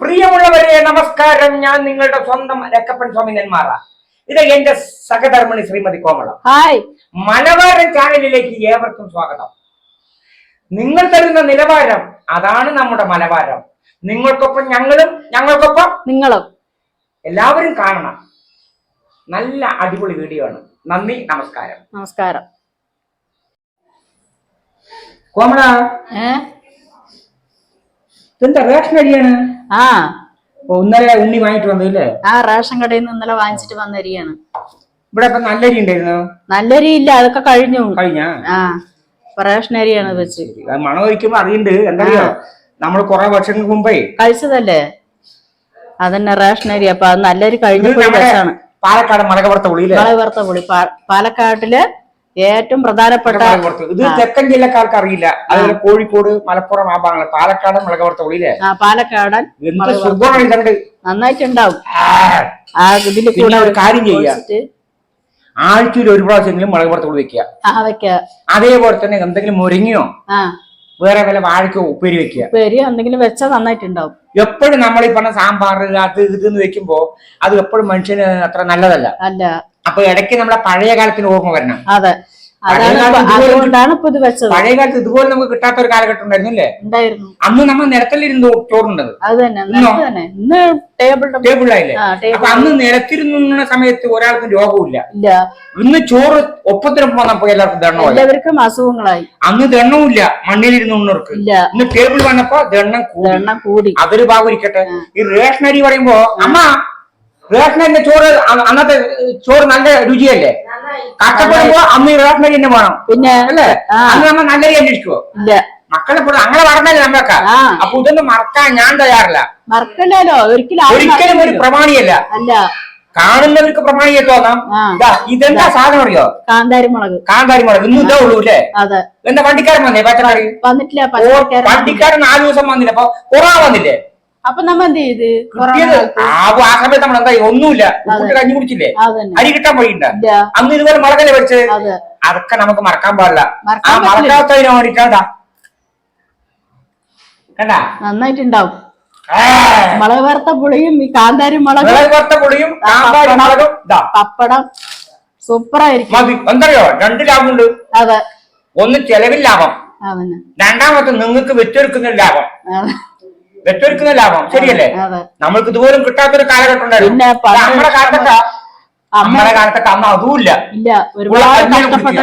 പ്രിയമുള്ളവരെ നമസ്കാരം. ഞാൻ നിങ്ങളുടെ സ്വന്തം രക്കപ്പൻ സ്വാമി നെന്മാറ ഇത് എന്റെ സഹധർമ്മിണി ശ്രീമതി കോമള. ഹായ്. മലബാരൻ ചാനലിലേക്ക് ഏവർക്കും സ്വാഗതം. നിങ്ങൾ തരുന്ന നിലവാരം അതാണ് നമ്മുടെ മലബാരം നിങ്ങൾക്കൊപ്പം ഞങ്ങളും ഞങ്ങൾക്കൊപ്പം നിങ്ങളും. എല്ലാവരും കാണണം. നല്ല അടിപൊളി വീഡിയോ ആണ്. നന്ദി നമസ്കാരം. നമസ്കാരം. കോമള ഏ? ഇതെന്താ റേഷൻ അരിയാണ്? ആ. ഇന്നലെ ഉണ്ണി വാങ്ങിട്ട് വന്നല്ലേ ആ റേഷൻ കടയിൽ നിന്ന് ഇന്നലെ വാങ്ങിച്ചിട്ട് വന്നിരിക്കുകയാണ് ഇവിടെ ഇപ്പൊ നല്ല അരി ഉണ്ടായിരുന്നു? നല്ലരി ഇല്ല അതൊക്കെ കഴിഞ്ഞു. കഴിഞ്ഞ? ആ റേഷൻ അരിയാണ് വെച്ച്. മണം ഒഴിക്കുമ്പോ അറിയണ്ട്. എന്തറിയോ? നമ്മൾ കൊറേ വർഷങ്ങൾക്ക് മുമ്പേ കഴിച്ചതല്ലേ? അതന്നെ റേഷൻ അരി. അപ്പൊ അത് നല്ലൊരു കഴിഞ്ഞപ്പോൾ പാലക്കാട് മലകവർത്ത പുളി മലകവർത്ത പുളി. പാലക്കാട്ടിൽ ഏറ്റവും പ്രധാനപ്പെട്ട ഇത് തെക്കൻ ജില്ലക്കാർക്ക് അറിയില്ല. അതുപോലെ കോഴിക്കോട് മലപ്പുറം ആ ഭാഗങ്ങൾ. പാലക്കാടൻ മുളകവർത്ത ഉള്ളിലെ ആ പാലക്കാടൻ നന്നായിട്ടുണ്ടാവും. കൂടെ ഒരു കാര്യം ചെയ്യാം. ആഴ്ചയിൽ ഒരു പ്രാവശ്യമെങ്കിലും മുളകവർത്തോളി വെക്കുക. അതേപോലെ തന്നെ എന്തെങ്കിലും മുരിങ്ങയോ വേറെ വല്ല വാഴക്കോ ഉപ്പേരി വെക്കുക. ഉപ്പേരി എന്തെങ്കിലും വെച്ചാൽ നന്നായിട്ടുണ്ടാവും. എപ്പോഴും നമ്മൾ ഈ പറഞ്ഞ സാമ്പാർ അത് ഇത് വെക്കുമ്പോ അത് എപ്പോഴും മനുഷ്യന് അത്ര നല്ലതല്ല. അല്ല. അപ്പൊ ഇടയ്ക്ക് നമ്മളെ പഴയ കാലത്തിന് ഓർമ്മ വരണം. അതെ. അതുകൊണ്ടാണ് വെച്ചത്. പഴയ കാലത്ത് ഇതുപോലെ നമുക്ക് കിട്ടാത്ത ഒരു കാലഘട്ടം ഉണ്ടായിരുന്നു അല്ലേ? ഉണ്ടായിരുന്നു. അന്ന് നമ്മൾ നിരത്തിലിരുന്ന് ചോറുണ്ടത്. അത് തന്നെ? നിലത്ത് തന്നെ. ഇന്ന് ടേബിൾ ടേബിളിലായില്ലേ ആ അപ്പൊ അന്ന് നിരത്തിരുന്ന സമയത്ത് ഒരാൾക്കും രോഗമില്ല ഇല്ല. ഇന്ന് ചോറ് ഒപ്പത്തിനൊപ്പം വന്നപ്പോ എല്ലാവർക്കും ദണ്ണോ എല്ലാവർക്കും അസുഖങ്ങളായി. അന്ന് ദണ്ണവുമില്ല മണ്ണിലിരുന്ന് ഉണ്ണർക്ക് ഇല്ല. ഇന്ന് ടേബിൾ വന്നപ്പോ ദണ്ണം കൂടി. എണ്ണം കൂടി. അതൊരു ഭാഗം ഇരിക്കട്ടെ. ഈ റേഷൻ അരി പറയുമ്പോ അമ്മ റേഷൻ അരിന്റെ ചോറ് അന്നത്തെ ചോറ് നല്ല രുചിയല്ലേ? കഷ്ടപ്പെടുമ്പോ അമ്മ തന്നെ വേണം പിന്നെ? അല്ലേ. അന്ന് നമ്മൾ നല്ല രീതി അന്വേഷിക്കുവോ? ഇല്ല. മക്കളെ പോലും അങ്ങനെ പറഞ്ഞല്ലേ നമ്മളൊക്കെ അപ്പൊ ഇതൊന്നും മറക്കാൻ ഞാൻ തയ്യാറില്ല. മറക്കല്ലോ ഒരിക്കലും ഒരിക്കലും ഒരു പ്രമാണിയല്ല. അല്ല. കാണുന്നവർക്ക് പ്രമാണിയെ തോന്നാം. ഇതെന്താ സാധനം അറിയോ? കാന്താരി മുളക് കാന്താരി മുളക് ഇന്ന് ഇതേ ഉള്ളൂ അല്ലേ? എന്താ വണ്ടിക്കാരൻ വന്നേ? പച്ചക്കറി? വന്നിട്ടില്ല വണ്ടിക്കാരൻ നാല് ദിവസം വന്നില്ല. അപ്പൊ കുറവാ വന്നില്ലേ? അപ്പൊ നമ്മ എന്ത് ചെയ്ത് ആ സമയത്ത് നമ്മൾ എന്താ ഒന്നുമില്ല. കഞ്ഞി കുടിച്ചില്ലേ? അരി കിട്ടാൻ പോയിണ്ട അന്ന് ഇതുപോലെ മുളകല്ലേ വെച്ച്? അതെ. അതൊക്കെ നമുക്ക് മറക്കാൻ പാടില്ല. ആ മറക്കാത്തതിന് വേണ്ടിട്ടാ കണ്ടാ. നന്നായിട്ടുണ്ടാവും. മുളക് വറുത്ത പുളിയും ഈ കാന്താരി മുളക് വറുത്ത പുളിയും മുളകും പപ്പടം സൂപ്പറായിരിക്കും. മതി. എന്തറിയോ? രണ്ട് ലാഭമുണ്ട്. അതെ. ഒന്ന് ചെലവിൽ ലാഭം. രണ്ടാമത്തെ നിങ്ങൾക്ക് വെച്ചൊരുക്കുന്ന ലാഭം. വെച്ചൊരുക്കുന്ന ലാഭം. ശരിയല്ലേ? നമ്മൾക്ക് ഇതുപോലും കിട്ടാത്തൊരു കാലഘട്ടം ഉണ്ടായിരുന്നു നമ്മുടെ കാലത്തൊക്കെ അമ്മ നമ്മുടെ കാലത്തൊക്കെ അന്ന് അതുമില്ല.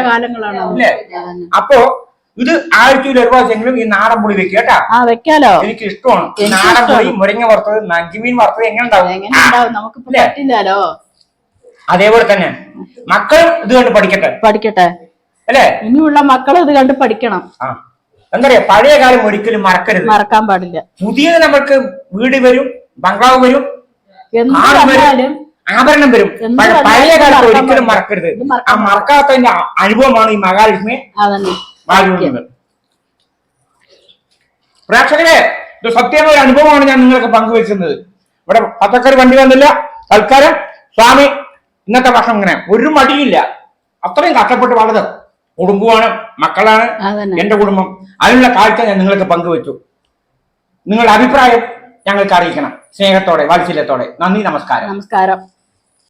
കാലങ്ങളാണ്. അപ്പോ ഇത് ആഴ്ചയിൽ ഒരു പ്രാവശ്യമെങ്കിലും ഈ നാടൻ പുളി വെക്കുക കേട്ടാ. വെക്കാലോ? എനിക്ക് ഇഷ്ടമാണ്. നാടൻ പുളി മുരങ്ങ വറുത്തത് നഞ്ചിമീൻ വറുത്തത് എങ്ങനെ ഉണ്ടാവും? പറ്റില്ലല്ലോ. അതേപോലെ തന്നെ. മക്കൾ ഇത് കണ്ട് പഠിക്കട്ടെ? പഠിക്കട്ടെ. അല്ലേ? ഇനിയുള്ള മക്കൾ ഇത് കണ്ട് പഠിക്കണം. എന്താ പറയാ പഴയ കാലം ഒരിക്കലും മറക്കരുത്. മറക്കാൻ പാടില്ല. പുതിയത് നമ്മൾക്ക് വീട് വരും ബംഗ്ലാവ് വരും എന്ത് കാറ് വരും വന്നാലും ആഭരണം വരും. എന്ത് പഴ- വന്നാലും പഴയ കാലത്ത് മറക്കാൻ ഒരിക്കലും. മറക്കരുത്. ഇത് ആ മറക്കാത്തതിന്റെ അ- അനുഭവമാണ് ഈ മഹാലക്ഷ്മി അതന്നെ. വാഴുന്നത്. പ്രേക്ഷകരെ ഇത് സത്യമായ ഒരു അനുഭവമാണ് ഞാൻ നിങ്ങൾക്ക് പങ്കുവെക്കുന്നത് ഇവിടെ പച്ചക്കറി വണ്ടി വന്നില്ല തൽക്കാലം. സ്വാമി ഇന്നത്തെ ഭക്ഷണം ഇങ്ങനെ. ഒരു മടിയില്ല അത്രയും കഷ്ടപ്പെട്ട് വളർന്നത്. കുടുംബമാണ് മക്കളാണ് എന്റെ കുടുംബം. അതിനുള്ള കാഴ്ച ഞാൻ നിങ്ങൾക്ക് പങ്കുവെച്ചു. നിങ്ങളുടെ അഭിപ്രായം ഞങ്ങൾക്ക് അറിയിക്കണം. സ്നേഹത്തോടെ വാത്സല്യത്തോടെ. നന്ദി നമസ്കാരം. നമസ്കാരം.